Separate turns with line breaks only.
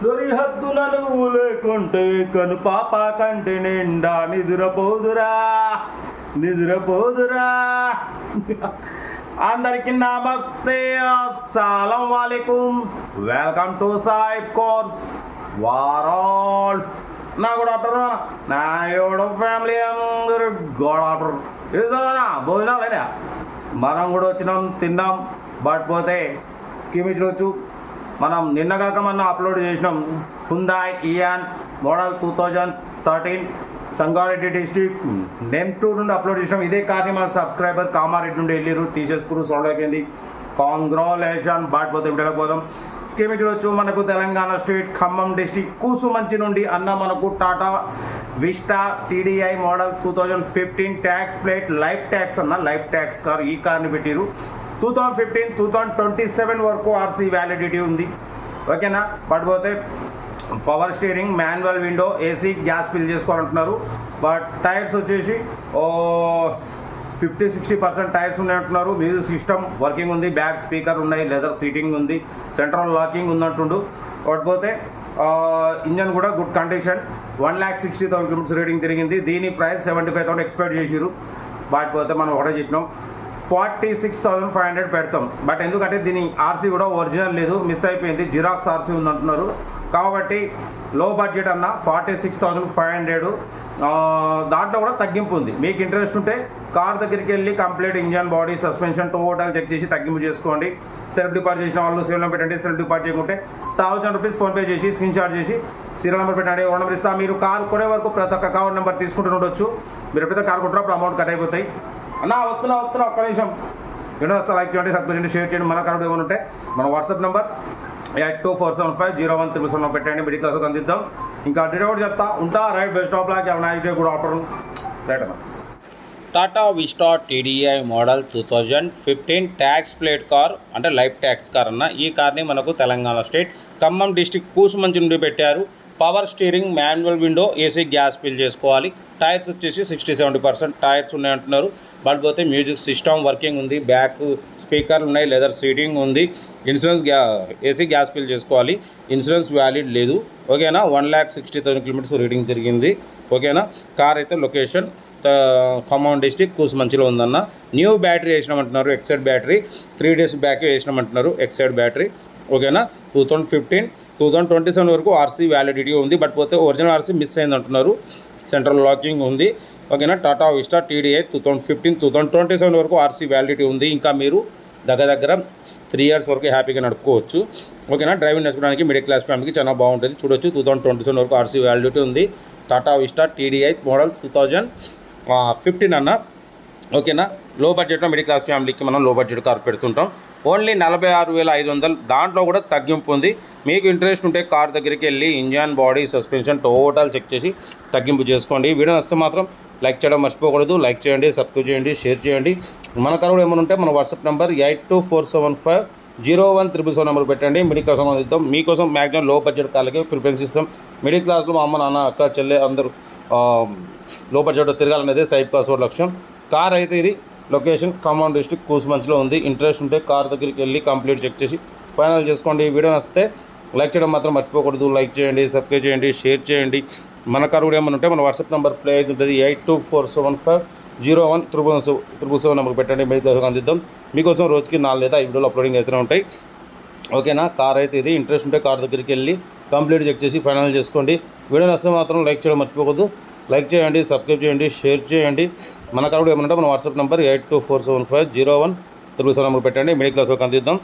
సరిహద్దులను నువ్వు లేకుంటే కను పాప కంటి నిండా నిదురపోదురా. నిదురపోదురా. అందరికి నమస్తే అస్సలం వాలేకుం. వెల్కమ్ టు సాయిబ్ కోర్స్ వారాల్. నా గుడ్ ఆఫ్టర్నూన్ నా యోడ ఫ్యామిలీ అందరూ గుడ్ ఆఫ్టర్నూన్ ఇదినా భోజనాలు మనం కూడా వచ్చినాం తిన్నాం. బట్ పోతే స్కీమ్ ఇచ్చి మనం నిన్నగాక మనం అప్లోడ్ చేసినాం. Hyundai Eon model two thousand thirteen Sangareddy district name టూ నుండి అప్లోడ్ చేసినాం. ఇదే కార్ని మన సబ్స్క్రైబర్ కామారెడ్డి నుండి వెళ్ళిరు తీసేసుకుని సాల్వ్ అయిపోయింది కాంగ్రాలేషన్ బాట్ పోతే ఇప్పుడు పోదాం. స్కీమ్ చూడొచ్చు. మనకు తెలంగాణ స్టేట్ ఖమ్మం డిస్టిక్ కూసుమంచి నుండి అన్న మనకు Tata Vista TDI model two thousand fifteen tax plate life tax అన్న లైఫ్ ట్యాక్స్ కార్ ఈ కార్ని పెట్టిరు two thousand fifteen two thousand twenty seven వరకు ఆర్సీ వ్యాలిడిటీ ఉంది. ఓకేనా? పడిపోతే power steering manual window AC gas fill చేసుకోవాలంటున్నారు. But tyres వచ్చేసి ఓ ఫిఫ్టీ సిక్స్టీ పర్సెంట్ టైర్స్ ఉన్నాయంటున్నారు. మ్యూజిక్ సిస్టమ్ వర్కింగ్ ఉంది. బ్యాక్ స్పీకర్ ఉన్నాయి. లెదర్ సీటింగ్ ఉంది. సెంట్రల్ లాకింగ్ ఉన్నట్టుండు కాకపోతే ఇంజన్ కూడా good condition one lakh sixty thousand kilometres rating తిరిగింది. దీని price seventy five thousand expect చేసిరు వాటిపోతే మనం ఒకటే చెప్పినాం. Forty six thousand five hundred పెడతాం. బట్ ఎందుకంటే దీని ఆర్సీ కూడా ఒరిజినల్ లేదు మిస్ అయిపోయింది. జిరాక్స్ ఆర్సీ ఉందంటున్నారు. కాబట్టి లో బడ్జెట్ అన్న forty six thousand five hundred. దాంట్లో కూడా తగ్గింపు ఉంది. మీకు ఇంట్రెస్ట్ ఉంటే కార్ దగ్గరికి వెళ్ళి complete engine body suspension total check చేసి తగ్గింపు చేసుకోండి. సెల్ఫ్ డిపాజిట్ చేసిన వాళ్ళు సేవలో పెట్టండి. సెల్ఫ్ డిపాజిట్ చేయకుంటే థౌసండ్ రూపీస్ ఫోన్పే చేసి స్క్రీన్ షాట్ చేసి సీరియల్ నెంబర్ పెట్టండి. ఓ నెంబర్ ఇస్తా. మీరు కార్ కొనే వరకు ప్రతి ఒక్క అకౌంట్ నెంబర్ తీసుకుంటూ ఉండొచ్చు. మీరు ఎప్పుడైతే కార్ కొంటారో అప్పుడు అమౌంట్ కట్ అయిపోతాయి. అన్నా వస్తున్నా వస్తున్నా ఒక్క నిమిషం. వీడియో వస్తా లైక్ చేయండి సబ్స్క్రైబ్ చేయండి షేర్ చేయండి మన కార్ ఏమైనా ఉంటే మన WhatsApp number eight two four seven five zero one three seven పెట్టండి మిడిల్ క్లాస్కి అందిద్దాం. ఇంకా డీటెయిల్ చెప్తా ఉంటా right best of luck night good afternoon right అన్నా.
Tata Vista TDI model two thousand fifteen tax plate car అంటే life tax car అన్న. ఈ కార్ని మనకు తెలంగాణ స్టేట్ ఖమ్మం డిస్టిక్ కూసుమంచి నుండి పెట్టారు. Power steering manual window AC gas fill చేసుకోవాలి. టైర్స్ వచ్చేసి సిక్స్టీ సెవెంటీ పర్సెంట్ టైర్స్ ఉన్నాయంటున్నారు బట్ పోతే మ్యూజిక్ సిస్టమ్ వర్కింగ్ ఉంది. బ్యాక్ స్పీకర్లు ఉన్నాయి లెదర్ సీటింగ్ ఉంది. ఇన్సూరెన్స్ గ్యా ఏసీ గ్యాస్ ఫిల్ చేసుకోవాలి. ఇన్సూరెన్స్ వ్యాలిడ్ లేదు. ఓకేనా one lakh sixty thousand kilometres reading తిరిగింది. ఓకేనా కార్ అయితే లొకేషన్ ఖమ్మం డిస్టిక్ కూసుమంచిలో ఉందన్న. New battery వేసినామంటున్నారు Exide battery three days back వేసినామంటున్నారు Exide battery ఓకేనా? Two thousand fifteen two thousand twenty seven వరకు ఆర్సీ వ్యాలిడిటీ ఉంది బట్ పోతే ఒరిజినల్ ఆర్సీ మిస్ అయింది అంటున్నారు సెంట్రల్ లాకింగ్ ఉంది. ఓకేనా? Tata Vista TDI two thousand fifteen two thousand twenty seven వరకు RC validity ఉంది. ఇంకా మీరు దగ్గర దగ్గర త్రీ ఇయర్స్ వరకు హ్యాపీగా నడుపుకోవచ్చు. ఓకేనా? డ్రైవింగ్ నేర్చుకోవడానికి మిడిల్ క్లాస్ ఫ్యామిలీకి చాలా బాగుంటుంది. చూడొచ్చు టూ థౌజండ్ ట్వంటీ సెవెన్ వరకు ఆర్సీ వ్యాలిడిటీ ఉంది. Tata Vista TDI model two thousand fifteen అన్న. ఓకేనా? లో బడ్జెట్లో మిడిల్ క్లాస్ ఫ్యామిలీకి మనం లో బడ్జెట్ కార్ పెడుతుంటాం. ఓన్లీ నలభై ఆరు వేల ఐదు వందలు. దాంట్లో కూడా తగ్గింపు ఉంది. మీకు ఇంట్రెస్ట్ ఉంటే కార్ దగ్గరికి వెళ్ళి engine body suspension total check చేసి తగ్గింపు చేసుకోండి. వీడియో వస్తే మాత్రం లైక్ చేయడం మర్చిపోకూడదు. లైక్ చేయండి సబ్స్క్రైబ్ చేయండి షేర్ చేయండి. మన కార్ కూడా ఏమైనా ఉంటే మన WhatsApp number eight two four seven five zero one triple seven number పెట్టండి. మిడిల్ క్లాస్ ఇద్దాం. మీకోసం మ్యాక్సిమం లో బడ్జెట్ కార్లకి ప్రిఫరెన్స్ ఇస్తాం. మిడిల్ క్లాస్లో మా అమ్మ నాన్న అక్క చెల్లె అందరూ లోపల చోట తిరగాలనేది సైడ్ పాస్వర్డ్ లక్ష్యం. కార్ అయితే ఇది లొకేషన్ ఖమ్మం డిస్టిక్ కూసుమంచిలో ఉంది. ఇంట్రెస్ట్ ఉంటే కార్ దగ్గరికి వెళ్ళి కంప్లీట్ చెక్ చేసి ఫైనల్ చేసుకోండి. ఈ వీడియో నచ్చితే లైక్ చేయడం మాత్రం మర్చిపోకూడదు. లైక్ చేయండి సబ్స్క్రైబ్ చేయండి షేర్ చేయండి. మన కార్ కూడా ఏమైనా ఉంటే మన వాట్సాప్ నెంబర్ ప్లే అవుతుంటుంది eight two four seven five zero one triple triple seven number పెట్టండి. మీకు అందిద్దాం. మీకోసం రోజుకి నాలుగు లేదా ఐదు వీడియోలు అప్లోడింగ్ అవుతూనే ఉంటాయి. ఓకేనా? కార్ అయితే ఇది. ఇంట్రెస్ట్ ఉంటే కార్ దగ్గరికి వెళ్ళి కంప్లీట్ చెక్ చేసి ఫైనల్ చేసుకోండి. వీడియో నచ్చితే మాత్రం లైక్ చేయడం మర్చిపోకూడదు. లైక్ చేయండి సబ్స్క్రైబ్ చేయండి షేర్ చేయండి. మన కార్ ఏమంటే ఏమన్నా మన WhatsApp number eight two four seven five zero one Telugu sir number పెట్టండి. మిడిల్ క్లాస్ వరకు అందిద్దాం